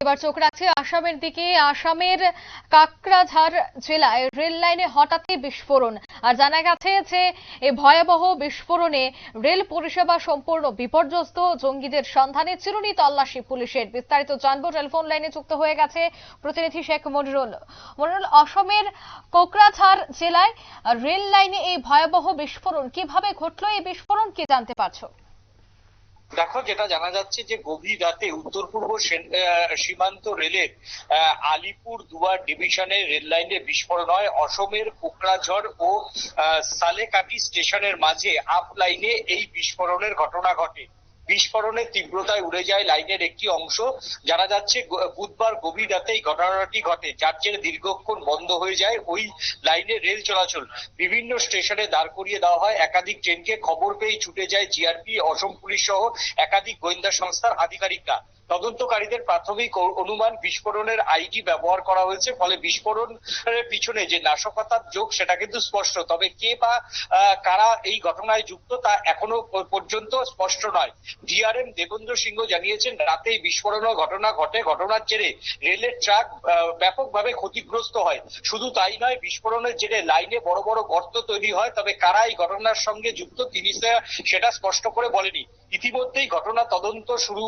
এবার চোখ রাখছে আসামের দিকে। আসামের কাকরাঝাড় জেলায় রেল লাইনে হঠাৎই বিস্ফোরণ। আর জানা গেছে যে এই ভয়াবহ বিস্ফোরণে রেল পরিষেবা সম্পূর্ণ বিপর্যস্ত। জঙ্গিদের সন্ধানে চিরুনি তল্লাশি পুলিশের। বিস্তারিত জানব। টেলিফোন লাইনে যুক্ত হয়ে গেছে প্রতিনিধি শেখ মনিরুল। মনিরুল অসমের কোকরাঝাড় জেলায় রেল লাইনে এই ভয়াবহ বিস্ফোরণ, কীভাবে ঘটলো? এই বিস্ফোরণ কি জানতে পারছ? দেখো, যেটা জানা যাচ্ছে যে গভীর রাতে উত্তর পূর্ব সীমান্ত রেলের আলিপুর দুয়ার ডিভিশনের রেল লাইনে বিস্ফোরণ হয়। অসমের কোকরাঝড় ও সালেকাটি স্টেশনের মাঝে আপ লাইনে এই বিস্ফোরণের ঘটনা ঘটে। বিস্ফোরণের তীব্রতায় উড়ে যায় লাইনের একটি অংশ। জানা যাচ্ছে বুধবার গভীর রাতে ঘটনাটি ঘটে। যার জেরে দীর্ঘক্ষণ বন্ধ হয়ে যায় ওই লাইনে রেল চলাচল। বিভিন্ন স্টেশনে দাঁড় করিয়ে দেওয়া হয়। একাধিক ট্রেনকে খবর পেয়ে ছুটে যায় জিআরপি, অসম পুলিশ সহ একাধিক গোয়েন্দা সংস্থার আধিকারিকরা। তদন্তকারীদের প্রাথমিক অনুমান বিস্ফোরণের আইডি ব্যবহার করা হয়েছে, ফলে বিস্ফোরণের পিছনে যে নাশকতার যোগ সেটা কিন্তু স্পষ্ট। তবে কে বা কারা এই ঘটনায় যুক্ত তা এখনও পর্যন্ত স্পষ্ট নয়। ডিআরএম দেবেন্দ্র সিংহ জানিয়েছেন রাতে এই বিস্ফোরণের ঘটনা ঘটে। ঘটনার জেরে রেলের ট্রাক ব্যাপকভাবে ক্ষতিগ্রস্ত হয়। শুধু তাই নয়, বিস্ফোরণের জেরে লাইনে বড় বড় গর্ত তৈরি হয়। তবে কারা এই ঘটনার সঙ্গে যুক্ত তিনি সেটা স্পষ্ট করে বলেনি। ইতিমধ্যেই ঘটনা তদন্ত শুরু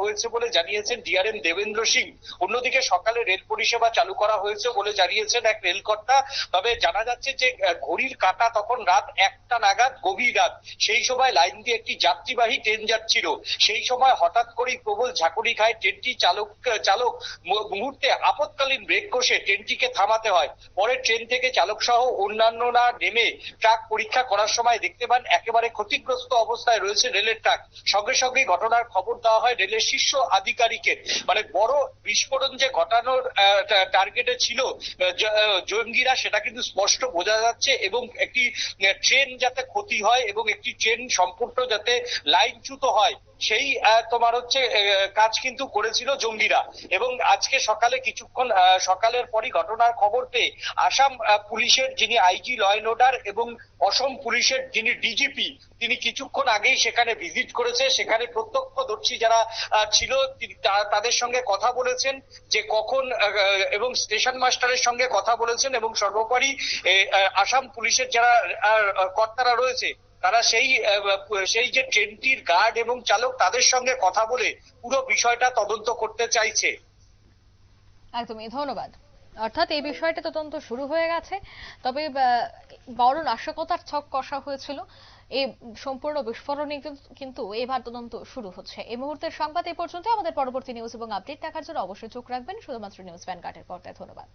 হয়েছে বলে জানিয়েছেন ডিআরএম দেবেন্দ্র সিং। অন্যদিকে সকালে রেল পরিষেবা চালু করা হয়েছে বলে জানিয়েছেন এক রেলকর্তা। তবে জানা যাচ্ছে যে ঘড়ির কাঁটা তখন রাত একটা নাগাদ, গভীর রাত। সেই সময় লাইন দিয়ে একটি যাত্রীবাহী ট্রেন যাচ্ছিল। সেই সময় হঠাৎ করেই প্রবল ঝাঁকুনি খায় ট্রেনটি চালক চালক। মুহূর্তে আপৎকালীন ব্রেক কষে ট্রেনটিকে থামাতে হয়। পরে ট্রেন থেকে চালক সহ অন্যান্যরা নেমে ট্রাক পরীক্ষা করার সময় দেখতে পান, একেবারে ক্ষতিগ্রস্ত অবস্থায় রয়েছে রেলের ট্রাক। সঙ্গে সঙ্গে ঘটনার খবর দেওয়া হয় রেলের শীর্ষ আধিকারিকের। মানে বড় বিস্ফোরণ যে ঘটানোর টার্গেটে ছিল জঙ্গিরা, সেটা কিন্তু স্পষ্ট বোঝা যাচ্ছে এবং একটি ট্রেন যাতে ক্ষতি হয় এবং একটি ট্রেন সম্পূর্ণ যাতে লাইনচ্যুত হয়, সেই তোমার হচ্ছে কাজ কিন্তু করেছিল জঙ্গিরা। এবং আজকে সকালে কিছুক্ষণ সকালের পরই ঘটনার খবর পেয়ে আসাম পুলিশের যিনি আইজি ল অ্যান্ড অর্ডার এবং অসম পুলিশের যিনি ডিজিপি, তিনি কিছুক্ষণ আগেই সেখানে ভিজিট করেছে। সেখানে প্রত্যক্ষদর্শী যারা ছিল তাদের সঙ্গে কথা বলেছেন যে কখন এবং স্টেশন মাস্টারের সঙ্গে কথা বলেছেন এবং সর্বোপরি আসাম পুলিশের যারা কর্তারা রয়েছে, তারা সেই সেই যে ট্রেনটির গার্ড এবং চালক, তাদের সঙ্গে কথা বলে পুরো বিষয়টা তদন্ত করতে চাইছে। একদমই, ধন্যবাদ। অর্থাৎ এই বিষয়টা তদন্ত শুরু হয়ে গেছে। তবে বড় নাশকতার ছক কষা হয়েছিল। এই সম্পূর্ণ বিস্ফোরণে কিন্তু- কিন্তু এবার তদন্ত শুরু হচ্ছে। এই মুহূর্তের সংবাদ এই পর্যন্ত আমাদের পরবর্তী নিউজ এবং আপডেট দেখার জন্য অবশ্যই চোখ রাখবেন। শুধুমাত্র নিউজ ভ্যানগার্ডের পর্দায় ধন্যবাদ।